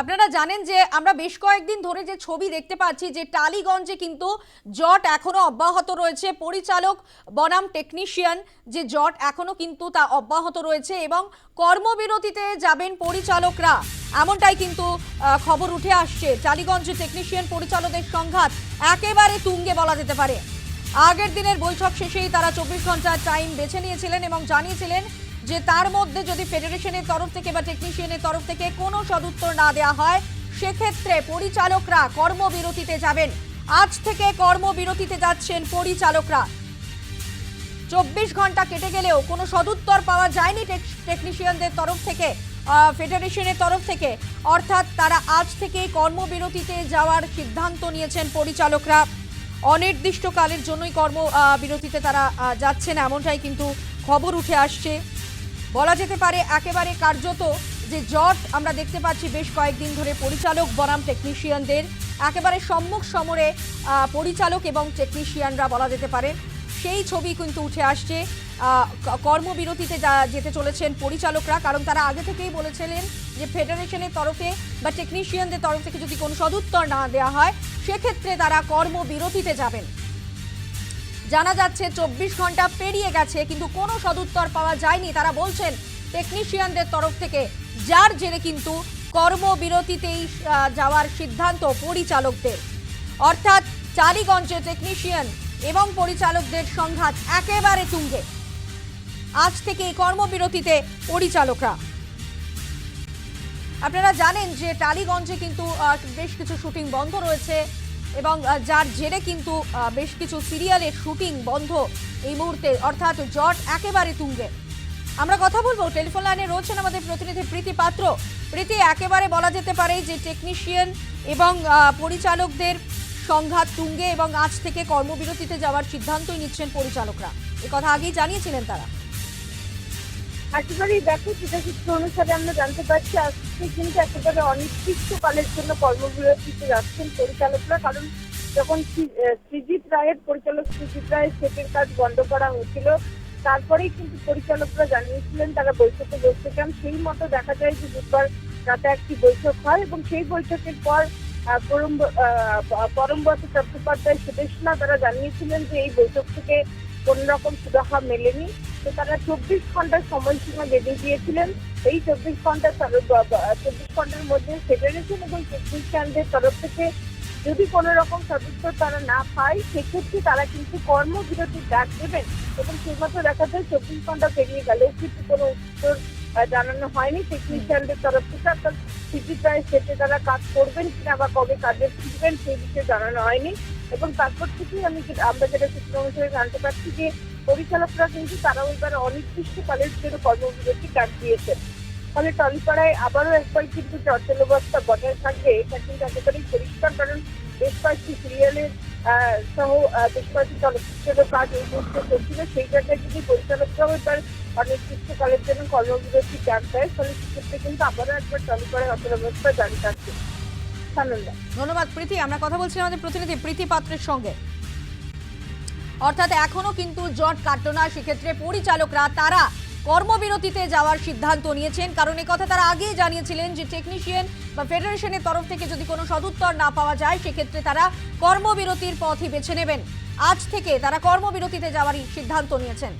আপনারা জানেন যে আমরা বেশ কয়েকদিন ধরে যে ছবি দেখতে পাচ্ছি যে টালিগঞ্জে কিন্তু জট এখনও অব্যাহত রয়েছে। পরিচালক বনাম টেকনিশিয়ান যে জট এখনও কিন্তু তা অব্যাহত রয়েছে এবং কর্মবিরতিতে যাবেন পরিচালকরা। এমনটাই কিন্তু খবর উঠে আসছে। টালিগঞ্জে টেকনিশিয়ান পরিচালকদের সংঘাত একেবারে তুঙ্গে বলা যেতে পারে। আগের দিনের বৈঠক শেষেই তারা চব্বিশ ঘণ্টার টাইম বেছে নিয়েছিলেন এবং জানিয়েছিলেন যে তার মধ্যে যদি ফেডারেশনের তরফ থেকে বা টেকনিশিয়ানের তরফ থেকে কোনো সদুত্তর না দেওয়া হয়, সেক্ষেত্রে পরিচালকরা কর্মবিরতিতে যাবেন। আজ থেকে কর্মবিরতিতে যাচ্ছেন পরিচালকরা। চব্বিশ ঘণ্টা কেটে গেলেও কোনো সদুত্তর পাওয়া যায়নি টেকনিশিয়ানদের তরফ থেকে ফেডারেশনের তরফ থেকে। অর্থাৎ তারা আজ থেকে কর্মবিরতিতে যাওয়ার সিদ্ধান্ত নিয়েছেন পরিচালকরা। অনির্দিষ্টকালের জন্যই কর্ম বিরতিতে তারা যাচ্ছেন, এমনটাই কিন্তু খবর উঠে আসছে। বলা যেতে পারে একেবারে কার্যত যে জট আমরা দেখতে পাচ্ছি বেশ কয়েকদিন ধরে পরিচালক বনাম টেকনিশিয়ানদের একেবারে সম্মুখ সমরে পরিচালক এবং টেকনিশিয়ানরা বলা যেতে পারে। সেই ছবি কিন্তু উঠে আসছে। কর্মবিরতিতে যেতে চলেছেন পরিচালকরা, কারণ তারা আগে থেকেই বলেছিলেন যে ফেডারেশনের তরফে বা টেকনিশিয়ানদের তরফ থেকে যদি কোনো সদুত্তর না দেওয়া হয়, সেক্ষেত্রে তারা কর্মবিরতিতে যাবেন। জানা যাচ্ছে চব্বিশ ঘণ্টা পেরিয়ে গেছে, কিন্তু কোনো সদুত্তর পাওয়া যায়নি। তারা বলছেন টেকনিশিয়ানদের তরফ থেকে যার জেরে কিন্তু কর্মবিরতিতেই যাওয়ার সিদ্ধান্ত পরিচালকদের। অর্থাৎ টালিগঞ্জে টেকনিশিয়ান এবং পরিচালকদের সংঘাত একেবারে তুঙ্গে। আজ থেকে কর্মবিরতিতে পরিচালকরা। আপনারা জানেন যে টালিগঞ্জে কিন্তু বেশ কিছু শুটিং বন্ধ রয়েছে। এবং যার জেরে কিন্তু বেশ কিছু সিরিয়ালের শুটিং বন্ধ এই মুহূর্তে। অর্থাৎ জট একেবারে তুঙ্গে। আমরা কথা বলব। টেলিফোন লাইনে রয়েছেন আমাদের প্রতিনিধি প্রীতি পাত্র। প্রীতি, একেবারে বলা যেতে পারে যে টেকনিশিয়ান এবং পরিচালকদের সংঘাত তুঙ্গে এবং আজ থেকে কর্মবিরতিতে যাওয়ার সিদ্ধান্তই নিচ্ছেন পরিচালকরা। এ কথা আগেই জানিয়েছিলেন তারা। একেবারেই দেখো যেটা সূত্র অনুসারে আমরা জানতে পারছি আজকে কিন্তু একেবারে অনির্দিষ্টকালের জন্য কর্মবিরতিতে যাচ্ছেন পরিচালকরা। কারণ যখন আহ, রায়ের পরিচালক সৃজিত রায়ের সেটের কাজ বন্ধ করা হয়েছিল তারপরেই কিন্তু পরিচালকরা জানিয়েছিলেন তারা বৈঠকে বসতে চান। সেই মতো দেখা যায় যে বুধবার রাতে একটি বৈঠক হয় এবং সেই বৈঠকের পর পরমব্রত চট্টোপাধ্যায় সুদেশনা তারা জানিয়েছিলেন যে এই বৈঠক থেকে কোন রকম সুরাহা মেলেনি। তো তারা চব্বিশ ঘণ্টার সময়সীমা বেঁধে দিয়েছিলেন। এই চব্বিশ ঘণ্টা চব্বিশ ঘণ্টার মধ্যে ফেডারেশন এবং টেকনিশিয়ানদের তরফ থেকে যদি কোনো রকম সদস্য তারা না পায়, সেক্ষেত্রে তারা কিন্তু কর্মবিরতির ডাক দেবেন এবং সেই মতো দেখা যায় চব্বিশ ঘণ্টা পেরিয়ে গেলেও কিন্তু কোনো উত্তর জানানো হয়নি। টেকনিশিয়ানদের তরফ থেকে অর্থাৎ সিটি প্রায় সেটে তারা কাজ করবেন কিনা বা কবে কাজে ফিরবেন সেই বিষয়ে জানানো হয়নি। এবং তারপর থেকেই আমি আমরা যেটা সূত্র অনুসারে জানতে পারছি যে পরিচালকরা কিন্তু তারাও এবার অনির্দিষ্টকালের জন্য কর্মবিরতি ডাক দিয়েছেন। ফলে টলিপাড়ায় আবারও একবার কিন্তু চর্চলবস্থা বজায় থাকবে, এটা কিন্তু একেবারেই পরিষ্কার, কারণ বেশ কয়েকটি সিরিয়ালের সহ বেশ কয়েকটি চলচ্চিত্রের কাজ এই মুহূর্তে চলছিল। সেই জায়গায় যদি পরিচালকরাও এবার অনির্দিষ্টকালের জন্য কর্মবিরতি ডাক দেয়। ফলে সেক্ষেত্রে কিন্তু আবারও একবার টলিপাড়ায় অচলাবস্থা জারি সানন্দা। ধন্যবাদ, প্রীতি। আমরা কথা বলছি আমাদের প্রতিনিধি প্রীতি পাত্রের সঙ্গে। অর্থাৎ এখনও কিন্তু জট কাটল না। সেক্ষেত্রে পরিচালকরা তারা কর্মবিরতিতে যাওয়ার সিদ্ধান্ত নিয়েছেন। কারণ কথা তারা আগেই জানিয়েছিলেন যে টেকনিশিয়ান বা ফেডারেশনের তরফ থেকে যদি কোনো সদুত্তর না পাওয়া যায়, সেক্ষেত্রে তারা কর্মবিরতির পথই বেছে নেবেন। আজ থেকে তারা কর্মবিরতিতে যাওয়ারই সিদ্ধান্ত নিয়েছেন।